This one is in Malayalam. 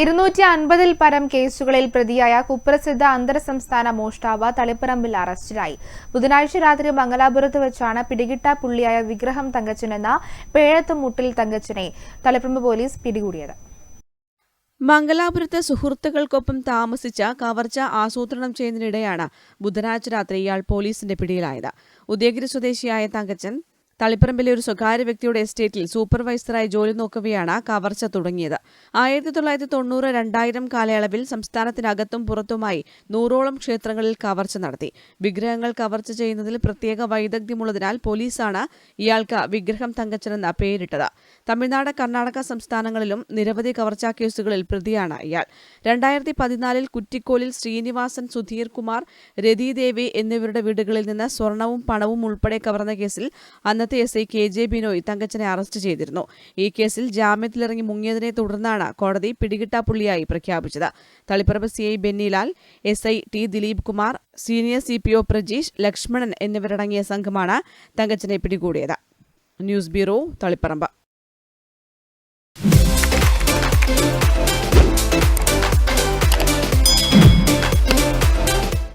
ഇരുന്നൂറ്റി അൻപതിൽ പരം കേസുകളിൽ പ്രതിയായ കുപ്രസിദ്ധ അന്തർ സംസ്ഥാന മോഷ്ടാവ് തളിപ്പറമ്പിൽ അറസ്റ്റിലായി. ബുധനാഴ്ച രാത്രി മംഗലാപുരത്ത് വെച്ചാണ് പിടികിട്ട പുള്ളിയായ വിഗ്രഹം തങ്കച്ചനെന്ന പേഴത്ത് മുട്ടിൽ തങ്കച്ചനെ തളിപ്പറമ്പ് പോലീസ് പിടികൂടിയത്. മംഗലാപുരത്ത് സുഹൃത്തുക്കൾക്കൊപ്പം താമസിച്ച കവർച്ച ആസൂത്രണം ചെയ്യുന്നതിനിടെയാണ് ബുധനാഴ്ച രാത്രി ഇയാൾ പോലീസിന്റെ പിടിയിലായത്. ഉദയഗിരി സ്വദേശിയായ തങ്കച്ചൻ തളിപ്പറമ്പിലെ ഒരു സ്വകാര്യ വ്യക്തിയുടെ എസ്റ്റേറ്റിൽ സൂപ്പർവൈസറായി ജോലി നോക്കവെയാണ് കവർച്ച തുടങ്ങിയത്. ആയിരത്തി തൊള്ളായിരത്തി തൊണ്ണൂറ് രണ്ടായിരം കാലയളവിൽ സംസ്ഥാനത്തിനകത്തും പുറത്തുമായി നൂറോളം ക്ഷേത്രങ്ങളിൽ കവർച്ച നടത്തി. വിഗ്രഹങ്ങൾ കവർച്ച ചെയ്യുന്നതിൽ പ്രത്യേക വൈദഗ്ധ്യമുള്ളതിനാൽ പോലീസാണ് ഇയാൾക്ക് വിഗ്രഹം തങ്കച്ചനെന്ന പേരിട്ടത്. തമിഴ്നാട് കർണാടക സംസ്ഥാനങ്ങളിലും നിരവധി കവർച്ചാ കേസുകളിൽ പ്രതിയാണ് ഇയാൾ. രണ്ടായിരത്തി പതിനാലിൽ കുറ്റിക്കോലിൽ ശ്രീനിവാസൻ സുധീർ കുമാർ രതിദേവി എന്നിവരുടെ വീടുകളിൽ നിന്ന് സ്വർണവും പണവും ഉൾപ്പെടെ കവർന്ന കേസിൽ അന്നത്തെ S I K J Binoy തങ്കച്ചനെ arrest ചെയ്തിരുന്നു. ഈ കേസിൽ ജാമ്യത്തിലിറങ്ങി മുങ്ങിയതിനെ തുടർന്നാണ് കോടതി പിടികിട്ടാപ്പുള്ളിയായി പ്രഖ്യാപിച്ചത്. Taliparamba C I Bennilal S I T Dileep Kumar senior C P O Prajeesh Lakshmanan എന്നിവരടങ്ങിയ സംഘമാണ് തങ്കച്ചനെ പിടികൂടിയത്. News bureau Taliparamba.